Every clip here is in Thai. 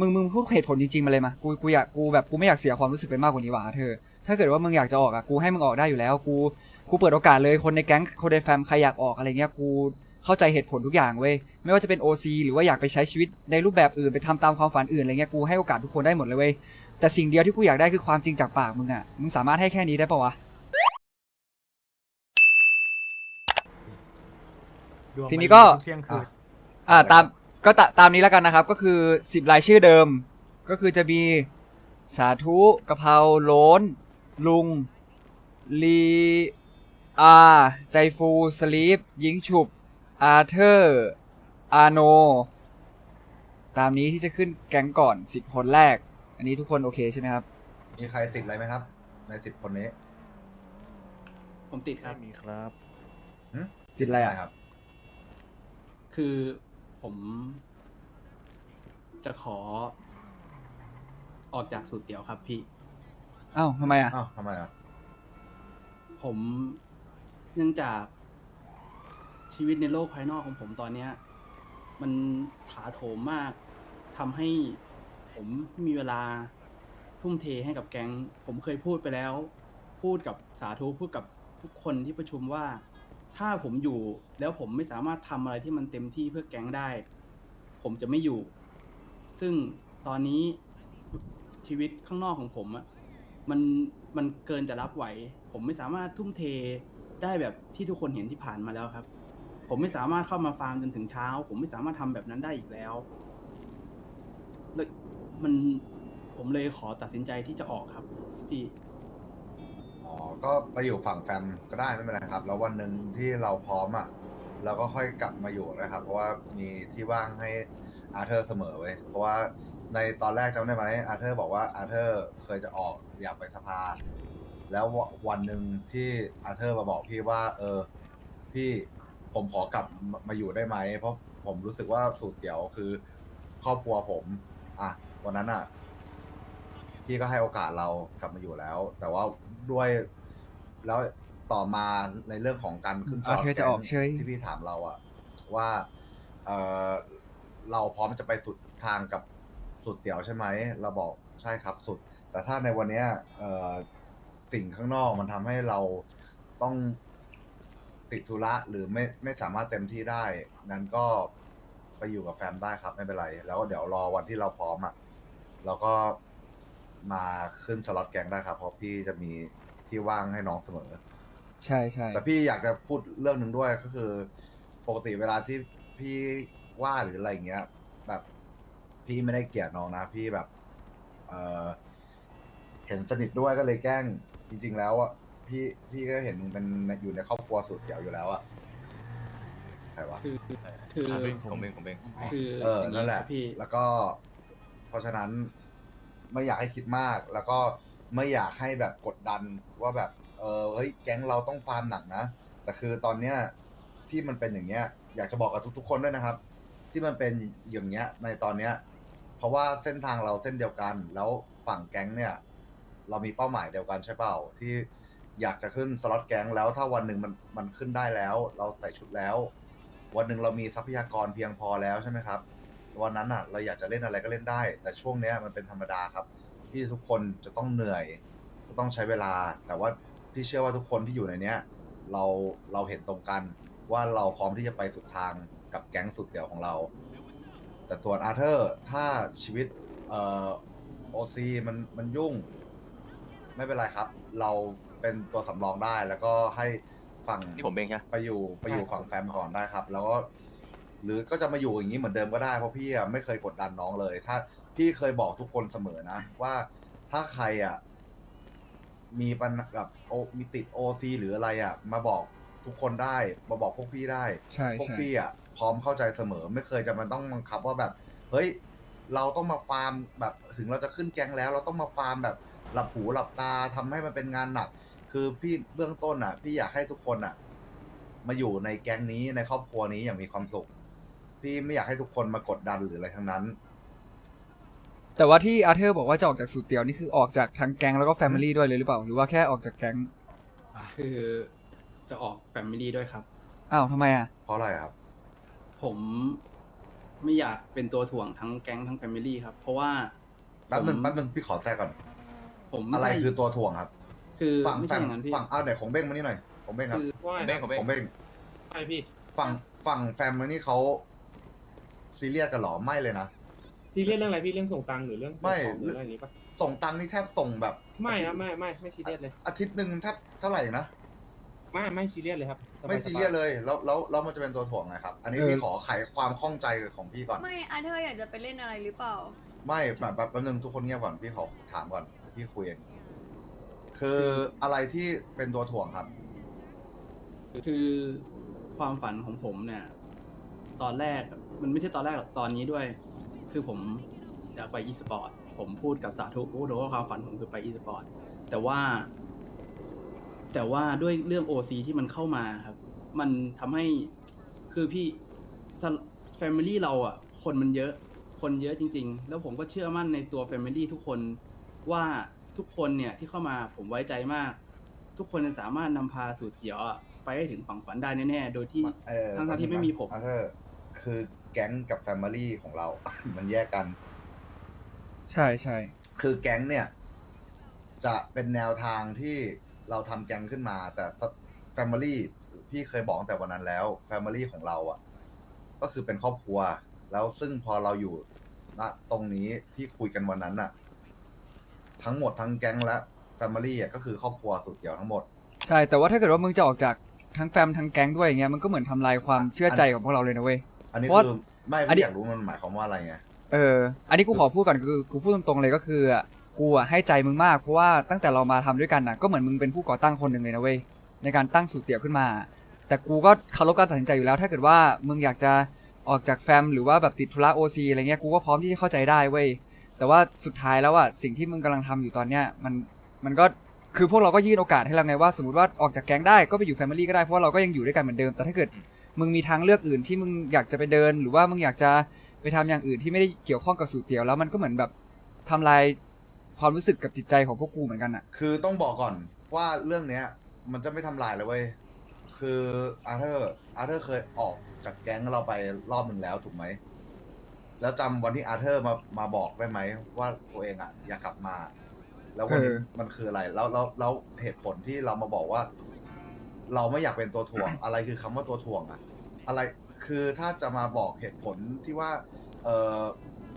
มึงมึงพูดเหตุผลจริงๆมาเลยมากูกูอยากกูแบบกูไม่อยากเสียความรู้สึกไปมากกว่านี้ว่ะเธอ ถ้าเกิดว่ามึงอยากจะออกอะกูให้มึงออกได้อยู่แล้ว กูกูเปิดโอกาสเลยคนในแก๊งคนในแฟมใครอยากออกอะไรเงี้ยกูเข้าใจเหตุผลทุกอย่างเว้ยไม่ว่าจะเป็น OC หรือว่าอยากไปใช้ชีวิตในรูปแบบอื่นไปทำตามความฝันอื่นอะไรเงี้ยกูให้โอกาสทุกคนได้หมดเลยเว้ยแต่สิ่งเดียวที่กูอยากได้คือความจริงจากปากมึงอะมึงสามารถให้แค่นี้ได้ปะวะดวงทีนี้ก็มัเที่ยงคืนอ่าตาม ก็ตาตามนี้แล้วกันนะครับ ก็คือสิบรายชื่อเดิม ก็คือจะมีสาธุกะเพราโลนลุง ลีอาใจฟูสลีปยิงฉุบ อาเธอร์ อาโน ตามนี้ที่จะขึ้นแก๊งก่อนสิบคนแรก อันนี้ทุกคนโอเคใช่ไหมครับ มีใครติดอะไรไหมครับ ในสิบคนนี้ผมติดครับ มีครับ ติดอะไรอะ ครับ คือ ผม จะขอ ออกจากสูตรเดี่ยวครับพี่ อ้าวทำไมอะ อ้าวทำไมอะผมเนื่องจากชีวิตในโลกภายนอกของผมตอนเนี้ย มันถาโถมมากทำให้ผมไม่มีเวลาทุ่มเทให้กับแก๊ง ผมเคยพูดไปแล้ว พูดกับสาธุพูดกับทุกคนที่ประชุมว่า ถ้าผมอยู่แล้วผมไม่สามารถทำอะไรที่มันเต็มที่เพื่อแก๊งได้ ผมจะไม่อยู่ ซึ่งตอนนี้ชีวิตข้างนอกของผมอะมันมันเกินจะรับไหว ผมไม่สามารถทุ่มเทได้แบบที่ทุกคนเห็นที่ผ่านมาแล้วครับ ผมไม่สามารถเข้ามาฟาร์มจนถึงเช้า ผมไม่สามารถทำแบบนั้นได้อีกแล้วเลยมันผมเลยขอตัดสินใจที่จะออกครับพี่ ก็ไปอยู่ฝั่งแฟมก็ได้ไม่เป็นไรครับ แล้ววันหนึ่งที่เราพร้อมอะเราก็ค่อยกลับมาอยู่นะครับ เพราะว่ามีที่ว่างให้อาร์เธอร์เสมอเว้ยเพราะว่าในตอนแรกจำได้ไหมอาร์เธอร์บอกว่าอาร์เธอร์เคยจะออกอยากไปสภา แล้ววันหนึ่งที่อาร์เธอร์มาบอกพี่ว่า เออ พี่ผมขอกลับมามาอยู่ได้ไหมเพราะผมรู้สึกว่าสูตรเดี่ยวคือ ครอบครัวผม อะวันนั้นอะ พี่ก็ให้โอกาสเรากลับมาอยู่แล้ว แต่ว่าด้วยแล้วต่อมาในเรื่องของการขึ้นสอะล็อตเธอจะออกแก๊งเฉย ที่พี่ถามเราอะว่าเออเราพร้อมจะไปสุดทางกับสุดเดี่ยวใช่ไหมเราบอกใช่ครับสุด แต่ถ้าในวันเนี้ยเออสิ่งข้างนอกมันทำให้เราต้องติดธุระหรือไม่ไม่สามารถเต็มที่ได้งั้นก็ไปอยู่กับแฟมได้ครับไม่เป็นไร แล้วเดี๋ยวรอวันที่เราพร้อมอะเราก็ มาขึ้นสล็อตแกงได้ครับ เพราะพี่จะมีที่ว่างให้น้องเสมอ ใช่ใช่แต่พี่อยากจะพูดเรื่องหนึ่งด้วยก็คือ ปกติเวลาที่พี่ว่าหรืออะไรอย่างเงี้ย แบบพี่ไม่ได้เกลียดน้องนะ พี่แบบ เออเห็นสนิทด้วยก็เลยแกล้งจริง ๆ แล้วอะพี่พี่ก็เห็นมึงเป็นอยู่ในครอบครัวสุดเดี่ยวอยู่แล้วอะใครวะ คือคือผมเองผมเองผมเองคือเออย่างนั่นแหละครับพี่ แล้วก็ เพราะฉะนั้น ไม่อยากให้คิดมาก แล้วก็ไม่อยากให้แบบกดดันว่าแบบเออเฮ้ยแก๊งเราต้องฟาร์มหนักนะแต่คือตอนเนี้ยที่มันเป็นอย่างเงี้ย อยากจะบอกกับทุกๆคนด้วยนะครับ ที่มันเป็นอย่างเงี้ยในตอนเนี้ย เพราะว่าเส้นทางเราเส้นเดียวกัน แล้วฝั่งแก๊งเนี่ย เรามีเป้าหมายเดียวกันใช่เปล่าที่อยากจะขึ้นสล็อตแก๊งแล้วถ้าวันหนึ่งมันมันขึ้นได้แล้ว เราใส่ชุดแล้ว วันหนึ่งเรามีทรัพยากรเพียงพอแล้วใช่ไหมครับ วันนั้นอะ เราอยากจะเล่นอะไรก็เล่นได้ แต่ช่วงเนี้ยมันเป็นธรรมดาครับ ที่ทุกคนจะต้องเหนื่อยต้องใช้เวลา แต่ว่าพี่เชื่อว่าทุกคนที่อยู่ในเนี้ย เราเราเห็นตรงกัน ว่าเราพร้อมที่จะไปสุดทางกับแก๊งสุดเดี่ยวของเรา แต่ส่วนอาร์เธอร์ถ้าชีวิตเอ่อโอซีมันมันยุ่ง ไม่เป็นไรครับ เราเป็นตัวสำรองได้แล้วก็ให้ฝั่ง นี่ผมเองใช่ไหม ไปอยู่ไปอยู่ฝั่งแฟมก่อนได้ครับ แล้วก็ หรือก็จะมาอยู่อย่างนี้เหมือนเดิมก็ได้เพราะพี่อะไม่เคยกดดันน้องเลย ถ้าพี่เคยบอกทุกคนเสมอนะว่าถ้าใครอะ มีปัญหาแบบโอมีติดโอซีหรืออะไรอะ มาบอกทุกคนได้มาบอกพวกพี่ได้ ใช่พวกใช่พี่อะพร้อมเข้าใจเสมอ ไม่เคยจะมันต้องบังคับว่าแบบ เฮ้ย เราต้องมาฟาร์มแบบถึงเราจะขึ้นแก๊งแล้ว เราต้องมาฟาร์มแบบหลับหูหลับตาทำให้มันเป็นงานหนัก คือพี่เบื้องต้นอะ พี่อยากให้ทุกคนอะ มาอยู่ในแก๊งนี้ในครอบครัวนี้อย่างมีความสุข พี่ไม่อยากให้ทุกคนมากดดันหรืออะไรทั้งนั้น แต่ว่าที่อาร์เธอร์บอกว่าจะออกจากสูตรเดียวนี่คือออกจากทั้งแก๊งแล้วก็แฟมิลี่ด้วยเลยหรือเปล่า หรือว่าแค่ออกจากแก๊ง คือจะออกแฟมิลี่ด้วยครับ อ้าวทำไมอะ เพราะอะไรครับ ผมไม่อยากเป็นตัวถ่วงทั้งแก๊งทั้งแฟมิลี่ครับ เพราะว่าแป๊บหนึ่งผมแป๊บหนึ่งพี่ขอแทรกก่อน ผมอะไรม่คือตัวถ่วงครับ คือฝั่งไม่แฟใช่มอย่างนั้นพี่ ฝั่งเอาเดี๋ยวของเบ้งมานี่หน่อยของเบ้งครับคือ ว่าเบ้งของเบ้งของเบ้งใช่พี่ ฝั่งฝั่งแฟมนี่เขา ซีเรียสกันเหรอไม่เลยนะ ซีเรียสเรื่องอะไรพี่เรื่องส่งตังค์หรือเรื่องส่งไม่ของหรืออะไรอย่างนี้ปะส่งตังค์นี่แทบส่งแบบไม่นะไม่ไม่ไม่ซีเรียสเลยอาทิตย์หนึ่งแทบเท่าไหร่นะไม่ไม่ซีเรียสเลยครับสบาๆไม่ซีเรียสเลยแล้วแล้วแล้วมันจะเป็นตัวถ่วงไงครับ อันนี้เออพี่ขอไขความข้องใจของพี่ก่อน ไม่อาเธอร์อยากจะไปเล่นอะไรหรือเปล่า ไม่แบบแบบแป๊บนึงทุกคนเงียบก่อนพี่ขอถามก่อนพี่คุยเองคืออะไรที่เป็นตัวถ่วงครับ คือความฝันของผมเนี่ย ตอนแรก มันไม่ใช่ตอนแรกหรอกตอนนี้ด้วย คือผมอยากไปอีสปอร์ตผมพูดกับสาธุพูดว่าความฝันผมคือไปอีสปอร์ตแต่ว่า แต่ว่าด้วยเรื่องโอซที่มันเข้ามาครับ มันทำให้คือพี่แฟมิลี่เราอะ คนมันเยอะ คนเยอะจริง ๆ แล้วผมก็เชื่อมั่นในตัวแฟมิลี่ทุกคนว่าทุกคนเนี่ยที่เข้ามาผมไว้ใจมาก ทุกคนจะสามารถนำพาสูตรเขียวอะไปให้ถึงฝั่งฝันได้แน่ๆโดยที่เออทั้งๆที่ไม่มีผมอาเธอร์คือ แก๊งกับแฟมิลี่ของเรา มันแยกกัน ใช่ใช่คือแก๊งเนี่ย จะเป็นแนวทางที่เราทำแก๊งขึ้นมา แต่แฟมิลี่พี่เคยบอกตั้งแต่วันนั้นแล้วแฟมิลี่ของเราอะ ก็คือเป็นครอบครัว แล้วซึ่งพอเราอยู่ณตรงนี้ที่คุยกันวันนั้นน่ะ ทั้งหมดทั้งแก๊งและแฟมิลี่อะก็คือครอบครัวสุดเกี่ยวทั้งหมด ใช่แต่ว่าถ้าเกิดว่ามึงจะออกจากทั้งแฟมทั้งแก๊งด้วยอย่างเงี้ยมันก็เหมือนทำลายความเชื่อใจของพวกเราเลยนะเว้ย อันนี้เพราะคือไม่อันนี้พี่อยากรู้มันหมายความว่าอะไรไงเออ อันนี้กูขอพูดก่อนคือกูพูดตรงๆเลยก็คืออะกูอะให้ใจมึงมากเพราะว่าตั้งแต่เรามาทำด้วยกันน่ะก็เหมือนมึงเป็นผู้ก่อตั้งคนหนึ่งเลยนะเว้ยในการตั้งสูตรเตี๋ยวขึ้นมา แต่กูก็เคารพการตัดสินใจอยู่แล้ว ถ้าเกิดว่ามึงอยากจะออกจากแฟมหรือว่าแบบติดธุระโอซีอะไรเงี้ยกูก็พร้อมที่จะเข้าใจได้เว้ยแต่ว่าสุดท้ายแล้วอะสิ่งที่มึงกำลังทำอยู่ตอนเนี้ยมันมันก็คือพวกเราก็ยื่นโอกาสให้เราไงว่าสมมติว่าออกจากแก๊งได้ก็ไปอยู่แฟมิลี่ก็ได้เพราะว่าเราก็ยังอยู่ด้วยกันเหมือนเดิมแต่ถ้าเกิด มึงมีทางเลือกอื่นที่มึงอยากจะไปเดิน หรือว่ามึงอยากจะไปทำอย่างอื่นที่ไม่ได้เกี่ยวข้องกับสูตรเตี๋ยวแล้วมันก็เหมือนแบบทำลายความรู้สึกกับจิตใจของพวกกูเหมือนกันอะ คือต้องบอกก่อนว่าเรื่องเนี้ย มันจะไม่ทำลายเลยเว้ยคืออาร์เธอร์อาร์เธอร์เคยออกจากแก๊งเราไปรอบหนึ่งแล้วถูกไหมแล้วจำวันที่อาร์เธอร์มามาบอกได้ไหมว่าตัวเองอะอยากกลับมา แล้ววันเออมันคืออะไร แล้วแล้วแล้วเหตุผลที่เรามาบอกว่า เราไม่อยากเป็นตัวถ่วง อะไรคือคำว่าตัวถ่วงอะอะไรคือถ้าจะมาบอกเหตุผลที่ว่า เออ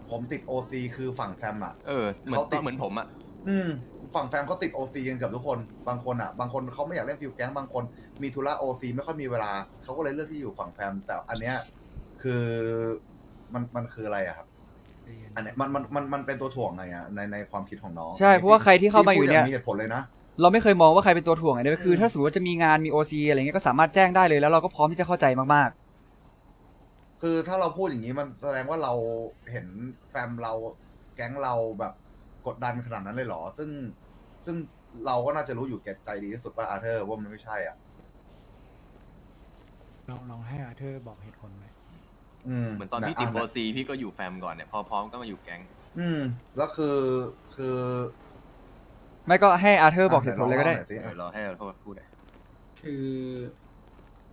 ผมติดโอซีคือฝั่งแฟมอะเออเหมือนเขาติด เหมือนผมอะอืมฝั่งแฟมเขาติดโอซีกันเกับทุกคน บางคนอะ บางคนเขาไม่อยากเล่นฟิลแก๊งบางคนมีธุระโอซีไม่ค่อยมีเวลา เขาก็เลยเลือกที่อยู่ฝั่งแฟม แต่อันเนี้ยคือมันมันคืออะไรอะครับ อันเนี้ยมันมันมันมันเป็นตัวถ่วงไงอะในในความคิดของน้องใช่เพราะว่าใครที่เข้ามาอยู่เนี่ยมีเหตุผลเลยนะ เราไม่เคยมองว่าใครเป็นตัวถ่วงไงเนี่ยคืออืมถ้าสมมติว่าจะมีงานมีโอซีอะไรเงี้ยก็สามารถแจ้งได้เลยแล้วเราก็พร้อมที่จะเข้าใจมากคือถ้าเราพูดอย่างนี้มันแสดงว่าเราเห็นแฟมเราแก๊งเราแบบกดดันขนาดนั้นเลยเหรอ ซึ่งซึ่งเราก็น่าจะรู้อยู่แก่ใจดีที่สุดว่าอาร์เธอร์ว่ามันไม่ใช่อะ ลองลองให้อาเธอร์บอกเหตุผลไหมอืมเหมือนตอนพี่ติดะโบซีพี่ก็อยู่แฟมก่อนเนี่ย พอพร้อมก็มาอยู่แก๊ง อืม แล้วคือคือๆ ไม่ก็ให้อาร์เธอร์บอกเหตุผลเลยก็ได้ หน่อยสิเออเราให้เราพูดเลยคือ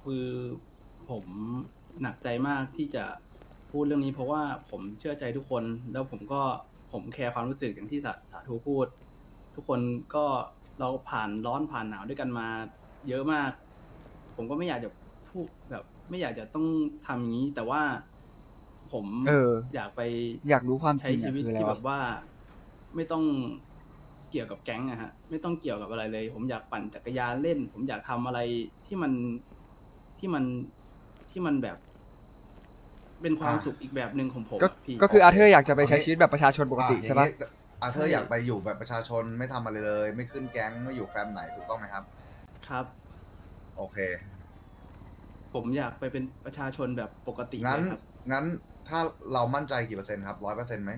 คือผมหนักใจมากที่จะพูดเรื่องนี้ เพราะว่าผมเชื่อใจทุกคน แล้วผมก็ผมแคร์ความรู้สึกอย่างที่สาสาธุพูด ทุกคนก็เราผ่านร้อนผ่านหนาวด้วยกันมาเยอะมาก ผมก็ไม่อยากจะพูดแบบ ไม่อยากจะต้องทำอย่างนี้ แต่ว่าผมเอออยากไป อยากรู้ความจใช้ริงชีอะวิตคืออะไรที่แบวะบว่าไม่ต้อง เกี่ยวกับแก๊งอะฮะไม่ต้องเกี่ยวกับอะไรเลย ผมอยากปั่นจักรยานเล่น ผมอยากทำอะไรที่มันที่มันที่มันแบบ เป็นความอ่า สุขอีกแบบหนึ่งของผมก็อะพี่ ก็คืออาร์เธอร์อยากจะไปโอเคใช้ชีวิตแบบประชาชนปกติใช่ปะอ่อย่างนี้อาเธอร์อยากไปอยู่แบบประชาชนไม่ทำอะไรเลย ไม่ขึ้นแก๊งไม่อยู่แฟมไหนถูกต้องไหมครับ ครับ โอเค ผมอยากไปเป็นประชาชนแบบปกติงั้นเลยครับ งั้นถ้าเรามั่นใจกี่เปอร์เซ็นต์ครับร้อยเปอร์เซ็นต์ไหม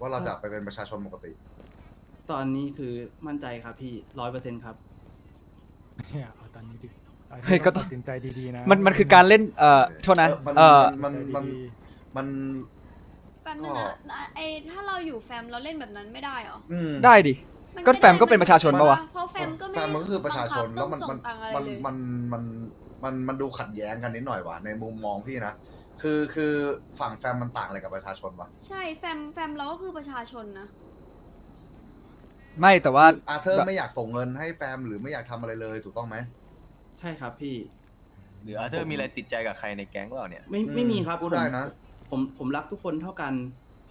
ว่าเราจะไปเป็นประชาชนปกติ ตอนนี้คือมั่นใจครับพี่ร้อยเปอร์เซ็นครับเนี่ยเอาตอนนี้ดิอาธอร์เฮ้ยก็ต้ตัองดสินใจดีๆนะมันมันคือการเล่นเอ่อโทษนะเออมันเอ่อ มันมันดีมัน แป๊บนึงนะไอถ้าเราอยู่แฟมเราเล่นแบบนั้นไม่ได้เหรออืมได้ดิมันก็ไม่แฟมก็เป็นประชาชนปะวะ เพราะแฟมก็ไม่แฟมมันก็คือประชาชนบังคับแล้วมันต้องมันส่งตังค์อะไรมันเลยมันมันมันมันดูขัดแย้งกันนิดหน่อยว่ะในมุมมองพี่นะ คือคือฝั่งแฟมมันต่างอะไรกับประชาชนวะ ใช่แฟมแฟมเราก็คือประชาชนนะ ไม่แต่ว่า อาเธอร์ไม่อยากส่งเงินให้แฟมหรือไม่อยากทำอะไรเลยถูกต้องไหม ใช่ครับพี่ หรืออาเธอร์มีอะไรติดใจกับใครในแก๊งเปล่าเนี่ย ไม่ไม่มีครับพูดได้นะ ผมผมผมรักทุกคนเท่ากัน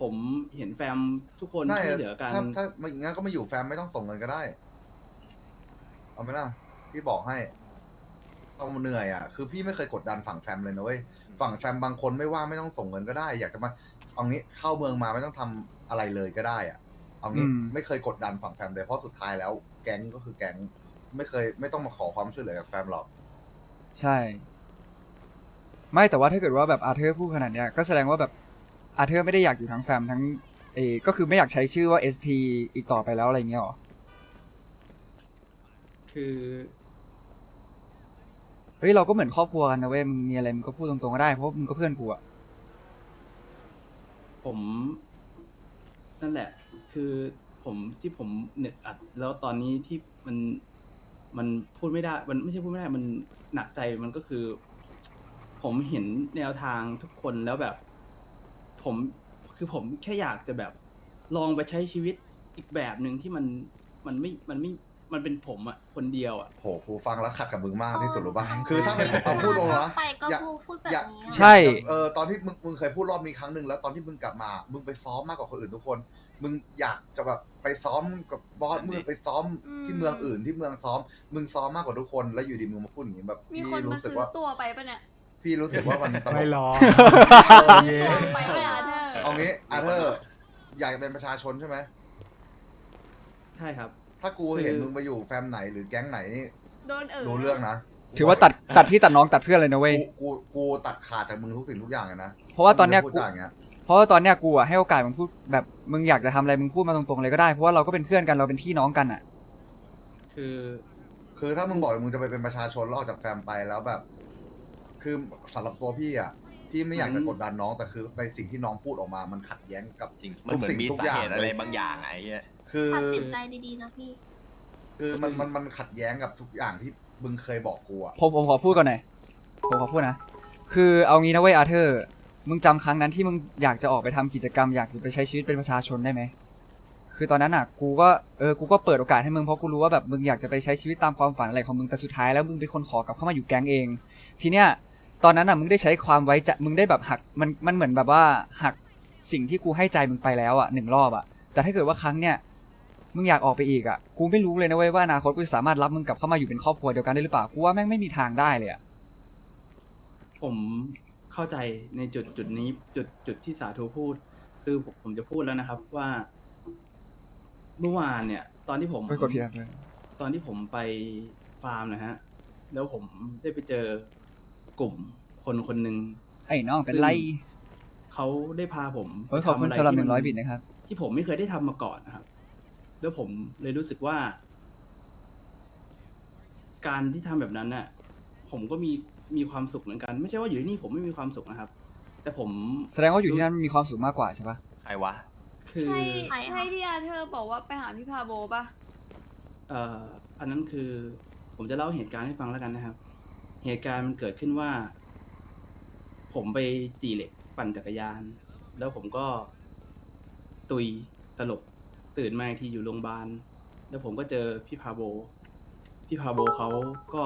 ผมเห็นแฟมทุกคนได้ช่วยเหลือกัน ถ้าถ้าไม่งั้นก็มาอยู่แฟมไม่ต้องส่งเงินก็ได้ เอาไหมล่ะ พี่บอกให้ต้องเหนื่อยอะ คือพี่ไม่เคยกดดันฝั่งแฟมเลยนะเว้ย ฝั่งแฟมบางคนไม่ว่าไม่ต้องส่งเงินก็ได้ อยากจะมาเอางี้เข้าเมืองมาไม่ต้องทำอะไรเลยก็ได้อะ เอางี้อืม ไม่เคยกดดันฝั่งแฟมเลยเพราะสุดท้ายแล้วแก๊งก็คือแก๊งไม่เคยไม่ต้องมาขอความช่วยเหลือจากแฟมหรอก ใช่ ไม่แต่ว่าถ้าเกิดว่าแบบอาเธอร์พูดขนาดเนี้ยก็แสดงว่าแบบอาเธอร์ไม่ได้อยากอยู่ทั้งแฟมทั้งเออก็คือไม่อยากใช้ชื่อว่า ST อีกต่อไปแล้วอะไรเงี้ยหรอคือเฮ้ยเราก็เหมือนครอบครัวกันนะเว้ยมึงมีอะไรมึงก็พูดตรงๆก็ได้เพราะมึงก็เพื่อนกูอะผมนั่นแหละ คือผมที่ผมเหน็ตอัด แล้วตอนนี้ที่มันมันพูดไม่ได้ มันไม่ใช่พูดไม่ได้ มันหนักใจมันก็คือ ผมเห็นแนวทางทุกคนแล้วแบบ ผมคือผมแค่อยากจะแบบ ลองไปใช้ชีวิตอีกแบบหนึ่งที่มันมันไม่มันไม่ มันเป็นผมอะคนเดียวอะโหกูฟังแล้วขัดกับมึงมากที่สุดรู้ป่ะคือถ้าเป็นผมเอาพูดตรงๆนะ ไปก็อย่าพูดพูดแบบอย่านี้ใช่ เออตอนที่มึงมึงเคยพูดรอบนี้ครั้งหนึ่งแล้วตอนที่มึงกลับมา มึงไปซ้อมมากกว่าคนอื่นทุกคน มึงอยากจะแบบไปซ้อมกับบอสอันนี้มึงไปซ้อมอืมที่เมืองอื่นที่เมืองซ้อม มึงซ้อมมากกว่าทุกคนแล้วอยู่ดีมึงมาพูดอย่างนี้แบบมีพี่คนมารู้สึกซื้อว่าตัวไปปะเนี่ยพี่รู้สึกว่ามันตลไม่ก รอเออเย็นตัวไปปะเนี่ยอาเธอร์เอางี้อาเธอร์อยากจะเป็นประชาชนใช่ไหม ใช่ครับ ถ้ากูคือเห็นมึงไปอยู่แฟมไหนหรือแก๊งไหนนี่โดนเออรู้เรื่องนะถือว่าตัดตัดพี่ตัดน้องตัดเพื่อนเลยนะเว้ย กูกูกูตัดขาดจากมึงทุกสิ่งทุกอย่างเลยนะเพราะว่าตอนเนี้ยมึงกูพูดจาอย่างเงี้ยเพราะว่าตอนเนี้ยกูอะให้โอกาสมึงพูดแบบมึงอยากจะทำอะไรมึงพูดมาตรงๆเลยก็ได้เพราะว่าเราก็เป็นเพื่อนกันเราเป็นพี่น้องกันอะคือคือถ้ามึงบอกมึงจะไปเป็นประชาชนแล้วออกจากแฟมไปแล้วแบบ คือสำหรับตัวพี่อะพี่ไม่อยากจะกดดันน้องแต่คือในสิ่งที่น้องพูดออกมา มันขัดแย้งกับจริงมันเหมือนมีทุกสาสิ่งทุกอย่างเหตุอะไรเลยบางอย่างอะไอ้เงี้ย คือ ตัดสินใจดีๆนะพี่ คือมันมันมันขัดแย้งกับทุกอย่างที่มึงเคยบอกกูอะผมผมขอพูดก่อนหน่อยผมขอพูดนะ คือเอางี้นะเว้ยอาเธอร์ มึงจำครั้งนั้นที่มึงอยากจะออกไปทำกิจกรรมอยากจะไปใช้ชีวิตเป็นประชาชนได้ไหม คือตอนนั้นอะ กูก็เออ กูก็เปิดโอกาสให้มึงเพราะกูรู้ว่าแบบมึงอยากจะไปใช้ชีวิตตามความฝันอะไรของมึงแต่สุดท้ายแล้วมึงเป็นคนขอกลับเข้ามาอยู่แก๊งเอง ทีเนี้ย ตอนนั้นอะมึงได้ใช้ความไว้ใจมึงได้แบบหักมันมันเหมือนแบบว่าหักสิ่งที่กูให้ใจมึงไปแล้วอะหนึ่งรอบอะ แต่ถ้าเกิดว่าครั้งเนี้ย มึงอยากออกไปอีกอะกูไม่รู้เลยนะเว้ยว่าอนาคตกูจะสามารถรับมึงกลับเข้ามาอยู่เป็นครอบครัวเดียวกันได้หรือเปล่ากูว่าแม่งไม่มีทางได้เลยอะผมเข้าใจในจุดจุดนี้จุดจุดที่สาธุพูด คือผมผมจะพูดแล้วนะครับว่า เมื่อวานเนี่ย ตอนที่ผมไปกดผิดครับตอนที่ผมไปฟาร์มนะฮะ แล้วผมได้ไปเจอกลุ่มคนคนหนึ่งไอ้น้องเป็นไรเขาได้พาผมโอ้ยขอบคุณไปสำหรับที่หมันึ่งร้อยบิตนะครับ ที่ผมไม่เคยได้ทำมาก่อนนะครับ แล้วผมเลยรู้สึกว่า การที่ทำแบบนั้นน่ะ ผมก็มีมีความสุขเหมือนกัน ไม่ใช่ว่าอยู่ที่นี่ผมไม่มีความสุขนะครับ แต่ผมแสดงว่าอยู่ที่นั่นมีความสุขมากกว่าใช่ปะใครวะ คือ ใช่ใครอะใช่ที่อาเธอร์บอกว่าไปหาพี่พาโบปะเอ่ออันนั้นคือผมจะเล่าเหตุการณ์ให้ฟังแล้วกันนะครับ เหตุการณ์มันเกิดขึ้นว่า ผมไปจีเหล็กปั่นจักรยาน แล้วผมก็ตุยสลบ ตื่นมาอีกทีอยู่โรงพยาบาล แล้วผมก็เจอพี่พาโบ พี่พาโบเขาก็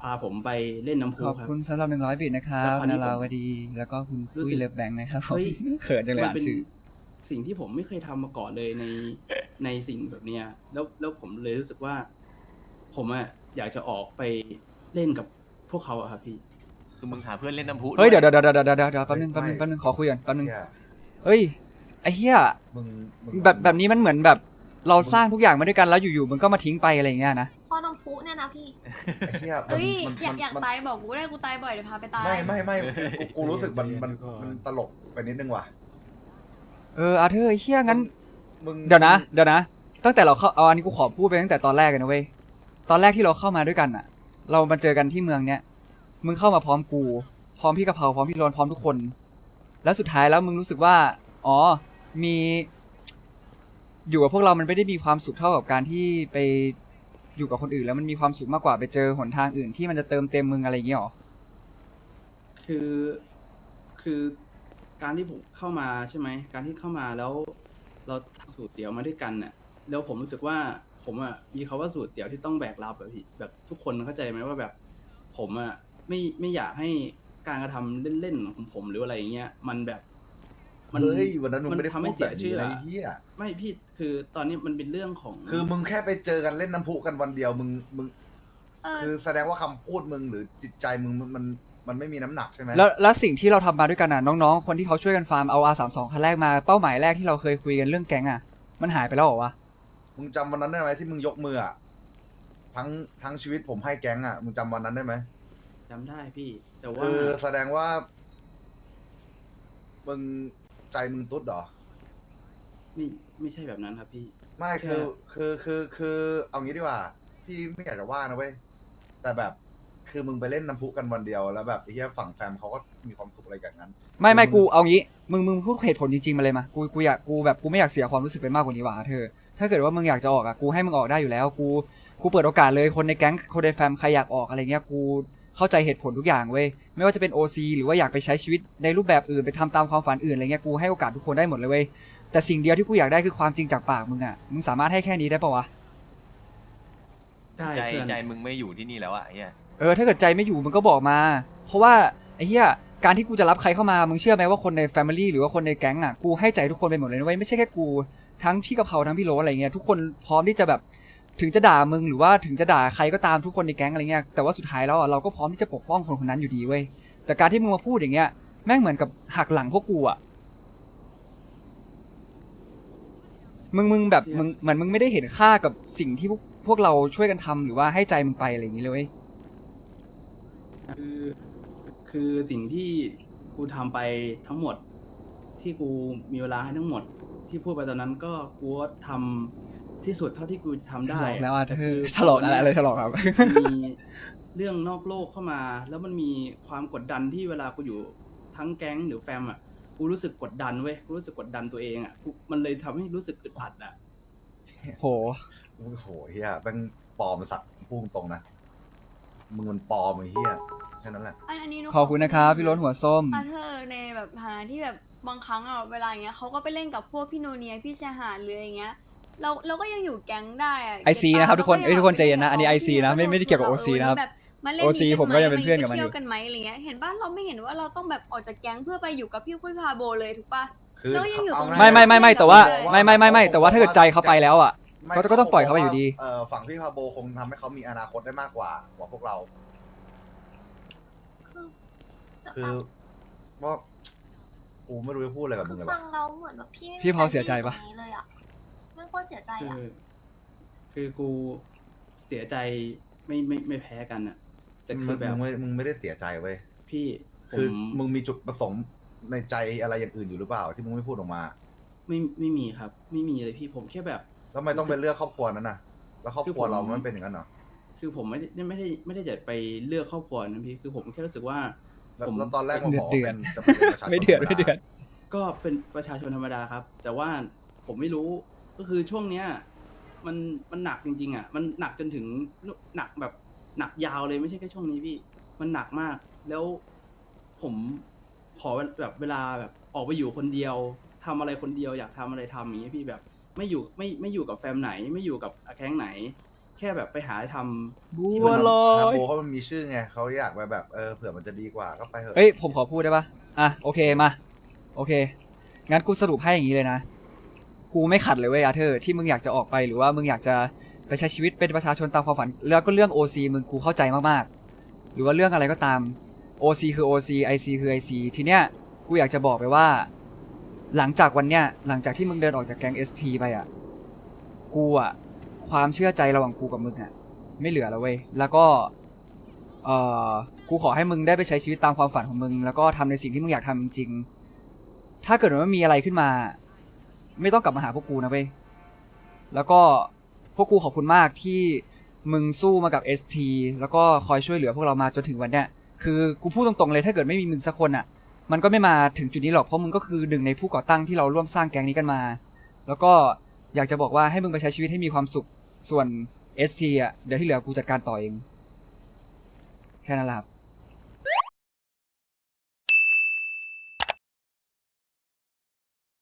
พาผมไปเล่นน้ำพุขอบครับ คุณสำหรับหนึ่งร้อยบิตนะครับแล้วคราวนี้นาผมราวดี แล้วก็คุณรู้ปุ้สึยกเลิฟแบงค์นะครับเฮ้ยเขินจังเลยมัอะเป็นชื่อ สิ่งที่ผมไม่เคยทำมาก่อนเลยในในสิ่งแบบเนี้ย แล้วแล้วผมเลยรู้สึกว่า ผมอะอยากจะออกไปเล่นกับพวกเขาอะครับพี่ คือมึงหาเพื่อนเล่นน้ำพุเฮ้ยด้เดี๋วยวเดี๋ยวเดี๋ยวเดี๋ยวเดี๋ยวเดี๋ยวแป๊บนึงไม่แป๊บนึงไม่แป๊บนึงขอคุยก่อนแป๊บนึงเหี้ยเฮ้ย ไอ้เหี้ยมึงมึงแบบแบบนี้มันเหมือนแบบ เราสร้างทุกอย่างมาด้วยกันแล้วอยู่ๆมันก็มาทิ้งไปอะไรอย่างเงี้ยนะ พ่อน้ำพุเนี่ยนะพี่ไอ้เหี้ยมันเอ้ยมันอยากมันอยากมันตายบอกกูได้กูตายบ่อยเดี๋ยวพาไปตาย ไม่ไม่ไม่คือกูกูรู้สึกมันใจเย็นมันก่อนมันตลกไปนิดนึงว่ะเอออาเธอร์ไอ้เหี้ยงั้น มึงเดี๋ยวนะเดี๋ยวนะ ตั้งแต่เราเข้าเอาอันนี้กูขอพูดไปตั้งแต่ตอนแรกเลยนะเว้ยตอนแรกที่เราเข้ามาด้วยกันอะเรามาเจอกันที่เมืองเนี้ยมึงเข้ามาพร้อมกู พร้อมพี่กะเพราพร้อมพี่โรนพร้อมทุกคน แล้วสุดท้ายแล้วมึงรู้สึกว่า อ๋อ มีอยู่กับพวกเรามันไม่ได้มีความสุขเท่ากับการที่ไปอยู่กับคนอื่น แล้วมันมีความสุขมากกว่าไปเจอหนทางอื่นที่มันจะเติมเต็มมึงอะไรอย่างเงี้ยหรอคือคือการที่ผมเข้ามาใช่ไหมการที่เข้ามาแล้วเราสูตรเตี๋ยวมาด้วยกันเนี่ยแล้วผมรู้สึกว่าผมอะมีคาว่าสูตรเตี๋ยวที่ต้องแบกรับแบบพี่แบบทุกคนเข้าใจไหมว่าแบบ ผมอะไม่ไม่อยากให้การกระทำเล่นๆของผมหรืออะไรอย่างเงี้ยมันแบบ เฮ้ยวันนั้นมึงไม่ได้ทำให้พูดเสีแบยบชื่นี้อนะอะไอ้เฮียไม่พี่คือตอนนี้มันเป็นเรื่องของ คือมึงแค่ไปเจอกันเล่นน้ำพุกันวันเดียวมึงมึง เออคือแสดงว่าคำพูดมึงหรือจิตใจมึงมันมันมันไม่มีน้ำหนักใช่ไหมแล้วแล้วสิ่งที่เราทำมาด้วยกันอะน้องๆ คนที่เขาช่วยกันฟาร์มเอา R32 คันแรกมาเป้าหมายแรกที่เราเคยคุยกันเรื่องแก๊งอะ มันหายไปแล้วเหรอวะ มึงจำวันนั้นได้ไหมที่มึงยกมืออะทั้งทั้งชีวิตผมให้แก๊งอะมึงจำวันนั้นได้ไหมจำได้พี่ แต่ว่าคือแสดงว่า มึง ใจมึงตุ๊ดเหรอ ไม่ไม่ใช่แบบนั้นครับพี่ ไม่แค่คือ คือคือคือเอางี้ดีกว่า พี่ไม่อยากจะว่านะเว้ยแต่แบบคือมึงไปเล่นน้ำพุกันวันเดียวแล้วแบบไอ้เหี้ยฝั่งแฟมเขาก็มีความสุขอะไรกันนั้น ไม่ไม่มึงกูเอางี้ มึงมึงพูดเหตุผลจริงๆมาเลยมากูกูอยากกูแบบกูไม่อยากเสียความรู้สึกไปมากกว่านี้ว่ะเธอ ถ้าเกิดว่ามึงอยากจะออกอะกูให้มึงออกได้อยู่แล้ว กูกูเปิดโอกาสเลยคนในแก๊งคนในแฟมใครอยากออกอะไรเงี้ยกู เข้าใจเหตุผลทุกอย่างเว้ยไม่ว่าจะเป็น OC หรือว่าอยากไปใช้ชีวิตในรูปแบบอื่นไปทำตามความฝันอื่นอะไรเงี้ยกูให้โอกาสทุกคนได้หมดเลยเว้ยแต่สิ่งเดียวที่กูอยากได้คือความจริงจากปากมึงอะมึงสามารถให้แค่นี้ได้ปะวะได้ใจเพื่อนใจมึงไม่อยู่ที่นี่แล้วอะไอ้เฮียเออถ้าเกิดใจไม่อยู่มึงก็บอกมา เพราะว่าไอ้เหี้ยการที่กูจะรับใครเข้ามามึงเชื่อไหมว่าคนในแฟมิลี่หรือว่าคนในแก๊งอะกูให้ใจทุกคนไปหมดเลยนะเว้ยไม่ใช่แค่กูทั้งพี่กะเพราทั้งพี่โรสอะไรเงี้ยทุกคนพร้อมที่จะแบบ ถึงจะด่ามึงหรือว่าถึงจะด่าใครก็ตามทุกคนในแก๊งอะไรเงี้ยแต่ว่าสุดท้ายแล้วอะเราก็พร้อมที่จะปกป้องคนคนนั้นอยู่ดีเว้ยแต่การที่มึงมาพูดอย่างเงี้ยแม่งเหมือนกับหักหลังพวกกูอะมึงมึงแบบมึงเหมือนมึงไม่ได้เห็นค่ากับสิ่งที่พวกพวกเราช่วยกันทำหรือว่าให้ใจมึงไปอะไรอย่างงี้เลยเว้ย คือคือสิ่งที่กูทำไปทั้งหมด ที่กูมีเวลาให้ทั้งหมด ที่พูดไปตอนนั้นก็กูก็ทำ ที่สุดเท่าที่กูทำได้ฉลองแล้วอะต่เธคือฉลองอะไรอะไรฉลองครับ มีเรื่องนอกโลกเข้ามา แล้วมันมีความกดดันที่เวลากูอยู่ทั้งแก๊งหรือแฟมอะกูรู้สึกกดดันเว้ยกูรู้สึกกดดันตัวเองอะกูมันเลยทำให้รู้สึกอึดอัดอะ โห โอ้โหเฮียแม่งปลอมสัตว์พูดตรงๆนะมึงมันปลอมไอ้เฮียแค่นั้นแหละ อันอันนี้หนูขอบคุณนะครับ พี่รถหัวส้ม อาเธอร์ในแบบฐานะที่แบบบางครั้งอะเวลาอย่างเงี้ยเขาก็ไปเล่นกับพวกพี่โนเนียพี่ชายหาดหรืออะไรเงี้ย เราเราก็ยังอยู่แก๊งได้อะ IC เก็ตปนะครับทุกคนราเอ้ยทุกคนใจเย็นนะอันนี้ไป IC นะไม่ไม่ได้เกี่ยวกับ OC นะครับแบบมาเล่น OC นี้กัผมก็ยังเป็นเพื่อนกับมันไปอยู่เที่ยวกันไหมอะไรเงี้ยเห็นป่ะเราไม่เห็นว่าเราต้องแบบออกจากแก๊งเพื่อไปอยู่กับพี่ปุ้ยพาโบเลยถูกป่ะ คือแล้วยังอยู่ตรงนี้เาไม่ไม่ไม่ไม่แต่ว่าเออไม่ไม่ไม่ไม่แต่ว่าถ้าเกิดใจเขาไปแล้วอะก็ก็ต้องปล่อยเขาไปอยู่ดี เออฝั่งพี่พาโบคงทำให้เขามีอนาคตได้มากกว่ากว่าพวกเรา คือจะคือฟังว่ากูไม่รู้จะพูดอะไรกับคืมึงอเลยฟัว่ะงเราเหมือนแบบพี่ไม่มีพี่พอใจเสียใจปะอยู่ตรงนี้เลยอะ ไม่ควรเสียใจคืออะคือกูเสียใจไม่ไม่ไม่แพ้กันอะแต่มึคืองแบบมึงไม่มึงไม่ได้เสียใจเว้ย พี่ผคือมมึงมีจุดประสงค์ในใจอะไรอย่างอื่นอยู่หรือเปล่า ที่มึงไม่พูดออกมา ไม่ไม่มีครับ ไม่มีเลยพี่ผมแค่แบบ แล้วทำไมต้องไปเลือกครอบครัวนั้นน่ะ แล้วครอบครัวคือผมเรามันเป็นอย่างนั้นเหรอคือผมไม่ได้ไม่ได้ไม่ได้จะไปเลือกครอบครัวนะพี่คือผมแค่รู้สึกว่า แล้วผม แล้วตอนแรกมันบอกว่าเดือเป็ดนจะเป็นประชาชนไม่เดือดธรรไม่เดือด ก็เป็นประชาชนธรรมดาครับ แต่ว่าผมไม่รู้ ก็คือช่วงเนี้ย มันมันหนักจริง ๆ อะ มันหนักจนถึงหนักแบบหนักยาวเลยไม่ใช่แค่ช่วงนี้พี่ มันหนักมาก แล้วผมขอแบบเวลาแบบออกไปอยู่คนเดียวทำอะไรคนเดียวอยากทำอะไรทำอย่างเงี้ยพี่แบบไม่อยู่ไม่ไม่อยู่กับแฟมไหน ไม่อยู่กับแก๊งไหน แค่แบบไปหาอะไรทำบัที่วมันลอคาย โบเขามันมีชื่อไงเขาอยากไปแบบเออเผื่อมันจะดีกว่าก็ไปเถอะ เอ้ยผมขอพูดได้ปะอะโอเคมา โอเค งั้นกูสรุปให้อย่างนี้เลยนะ กูไม่ขัดเลยเว้ยอาเธอร์ที่มึงอยากจะออกไปหรือว่ามึงอยากจะไปใช้ชีวิตเป็นประชาชนตามความฝันแล้วก็เรื่อง OC มึงกูเข้าใจมากๆ หรือว่าเรื่องอะไรก็ตาม OC คือ OC IC คือ IC ทีเนี้ยกูอยากจะบอกไปว่า หลังจากวันเนี้ยหลังจากที่มึงเดินออกจากแก๊ง ST ไปอะกูอะความเชื่อใจระหว่างกูกับมึงอะไม่เหลือแล้วเว้ยแล้วก็เออกูขอให้มึงได้ไปใช้ชีวิตตามความฝันของมึง แล้วก็ทำในสิ่งที่มึงอยากทำจริง ๆ ถ้าเกิดว่ามีอะไรขึ้นมา ไม่ต้องกลับมาหาพวกกูนะเว้ยแล้วก็พวกกูขอบคุณมากที่มึงสู้มากับ ST แล้วก็คอยช่วยเหลือพวกเรามาจนถึงวันเนี้ยคือกูพูดตรงๆเลยถ้าเกิดไม่มีมึงสักคนอะ มันก็ไม่มาถึงจุดนี้หรอกเพราะมึงก็คือหนึ่งในผู้ก่อตั้งที่เราร่วมสร้างแก๊งนี้กันมา แล้วก็อยากจะบอกว่าให้มึงไปใช้ชีวิตให้มีความสุขส่วน ST อะเดี๋ยวที่เหลือกูจัดการต่อเอง แค่นั้นแหละครับ